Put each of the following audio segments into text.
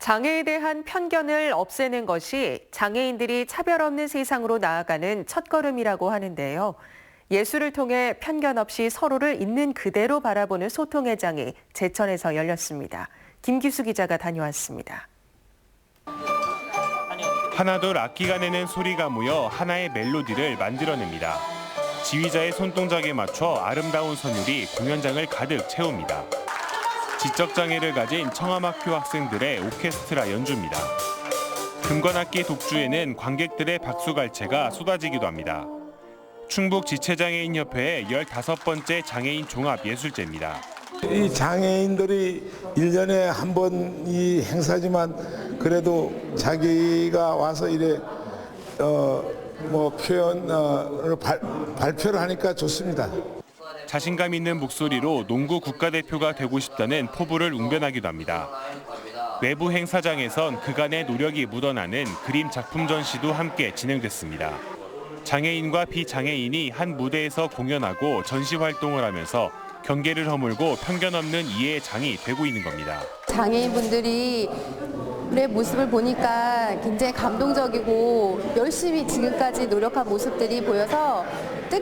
장애에 대한 편견을 없애는 것이 장애인들이 차별 없는 세상으로 나아가는 첫걸음이라고 하는데요. 예술을 통해 편견 없이 서로를 있는 그대로 바라보는 소통의 장이 제천에서 열렸습니다. 김기수 기자가 다녀왔습니다. 하나둘 악기가 내는 소리가 모여 하나의 멜로디를 만들어냅니다. 지휘자의 손동작에 맞춰 아름다운 선율이 공연장을 가득 채웁니다. 지적 장애를 가진 청암학교 학생들의 오케스트라 연주입니다. 금관악기 독주에는 관객들의 박수갈채가 쏟아지기도 합니다. 충북 지체장애인협회의 15번째 장애인 종합예술제입니다. 이 장애인들이 일년에 한 번 이 행사지만 그래도 자기가 와서 이래 어 뭐 표현을 발, 발표를 하니까 좋습니다. 자신감 있는 목소리로 농구 국가대표가 되고 싶다는 포부를 웅변하기도 합니다. 외부 행사장에선 그간의 노력이 묻어나는 그림 작품 전시도 함께 진행됐습니다. 장애인과 비장애인이 한 무대에서 공연하고 전시 활동을 하면서 경계를 허물고 편견 없는 이해의 장이 되고 있는 겁니다. 장애인분들이 의 모습을 보니까 굉장히 감동적이고 열심히 지금까지 노력한 모습들이 보여서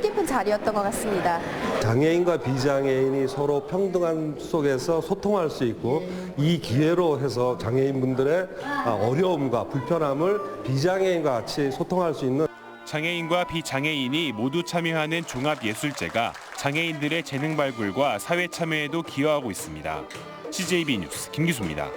뜻깊은 자리였던 것 같습니다. 장애인과 비장애인이 서로 평등한 속에서 소통할 수 있고 이 기회로 해서 장애인분들의 어려움과 불편함을 비장애인과 같이 소통할 수 있는 장애인과 비장애인이 모두 참여하는 종합예술제가 장애인들의 재능 발굴과 사회 참여에도 기여하고 있습니다. CJB 뉴스 김기수입니다.